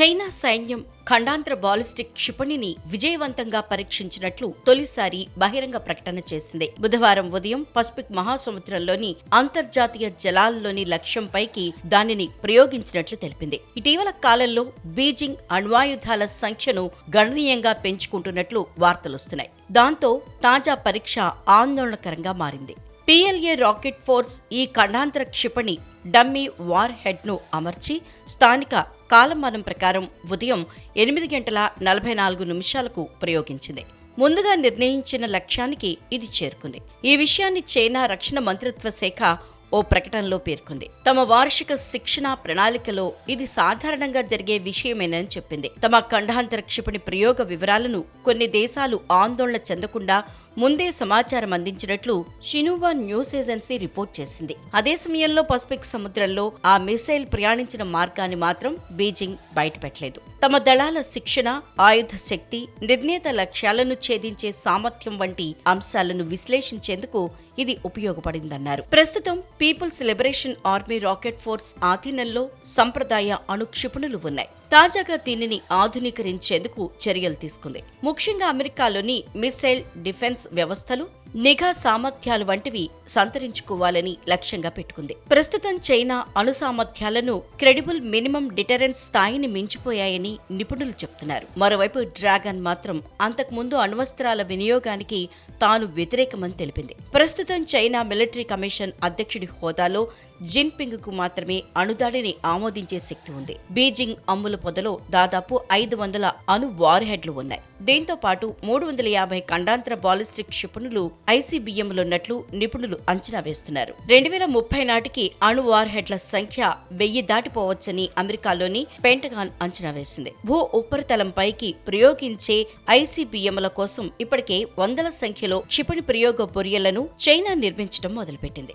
China సైన్యం ఖండాంతర ballistic క్షిపణిని విజయవంతంగా పరీక్షించినట్లు తొలిసారి బహిరంగ ప్రకటన చేసింది. బుధవారం ఉదయం పసిఫిక్ మహాసముద్రంలోని అంతర్జాతీయ జలాల్లోని లక్ష్యంపైకి దానిని ప్రయోగించినట్లు తెలిపింది. ఇటీవల కాలంలో బీజింగ్ అణ్వాయుధాల సంఖ్యను గణనీయంగా పెంచుకుంటున్నట్లు వార్తలొస్తున్నాయి దాంతో తాజా పరీక్ష ఆందోళనకరంగా మారింది. పిఎల్ఏ రాకెట్ ఫోర్స్ ఈ ఖండాంతర క్షిపణి డమ్మీ వార్ హెడ్ను అమర్చి స్థానిక కాలమానం ప్రకారం ఉదయం ఎనిమిది గంటల నలభై నాలుగు నిమిషాలకు ప్రయోగించింది. ముందుగా నిర్ణయించిన లక్ష్యానికి ఇది చేరుకుంది. ఈ విషయాన్ని చైనా రక్షణ మంత్రిత్వ శాఖ ఓ ప్రకటనలో పేర్కొంది. తమ వార్షిక శిక్షణ ప్రణాళికలో ఇది సాధారణంగా జరిగే విషయమేనని చెప్పింది. తమ ఖండాంతర క్షిపణి ప్రయోగ వివరాలను కొన్ని దేశాలు ఆందోళన చెందకుండా ముందే సమాచారం అందించినట్లు షినువా న్యూస్ ఏజెన్సీ రిపోర్ట్ చేసింది. అదే సమయంలో పసిఫిక్ సముద్రంలో ఆ మిసైల్ ప్రయాణించిన మార్గాన్ని మాత్రం బీజింగ్ బయటపెట్టలేదు. తమ దళాల శిక్షణ ఆయుధ శక్తి నిర్ణీత లక్ష్యాలను ఛేదించే సామర్థ్యం వంటి అంశాలను విశ్లేషించేందుకు ఇది ఉపయోగపడిందన్నారు. ప్రస్తుతం people's liberation army rocket force ఆధీనంలో సంప్రదాయ అణుక్షిపణులు ఉన్నాయి. తాజాగా దీనిని ఆధునీకరించేందుకు చర్యలు తీసుకుంది. ముఖ్యంగా అమెరికాలోని మిసైల్ డిఫెన్స్ వ్యవస్థలు నిఘా సామర్థ్యాలు వంటివి సంతరించుకోవాలని లక్ష్యంగా పెట్టుకుంది. ప్రస్తుతం చైనా అణు సామర్థ్యాలను క్రెడిబుల్ మినిమం డిటరెన్స్ స్థాయిని మించిపోయాయని నిపుణులు చెప్తున్నారు. మరోవైపు డ్రాగన్ మాత్రం అంతకుముందు అణ్వస్త్రాల వినియోగానికి తాను వ్యతిరేకమని తెలిపింది. ప్రస్తుతం చైనా మిలిటరీ కమిషన్ అధ్యక్షుడి హోదాలో జిన్పింగ్కు మాత్రమే అణుదాడిని ఆమోదించే శక్తి ఉంది. బీజింగ్ అమ్ముల పొదలో దాదాపు ఐదు వందల అణు వార్ హెడ్లు ఉన్నాయి. దీంతో పాటు మూడు వందల యాభై ఖండాంతర బాలిస్టిక్ క్షిపణులు ఐసీబీఎంలున్నట్లు నిపుణులు అంచనా వేస్తున్నారు. రెండు వేల ముప్పై నాటికి అణు వార్ హెడ్ల సంఖ్య వెయ్యి దాటిపోవచ్చని అమెరికాలోని పెంటగాన్ అంచనా వేసింది. భూ ఉపరితలంపైకి ప్రయోగించే ఐసీబీఎంల కోసం ఇప్పటికే వందల సంఖ్యలో క్షిపణి ప్రయోగ బొరియలను చైనా నిర్మించడం మొదలుపెట్టింది.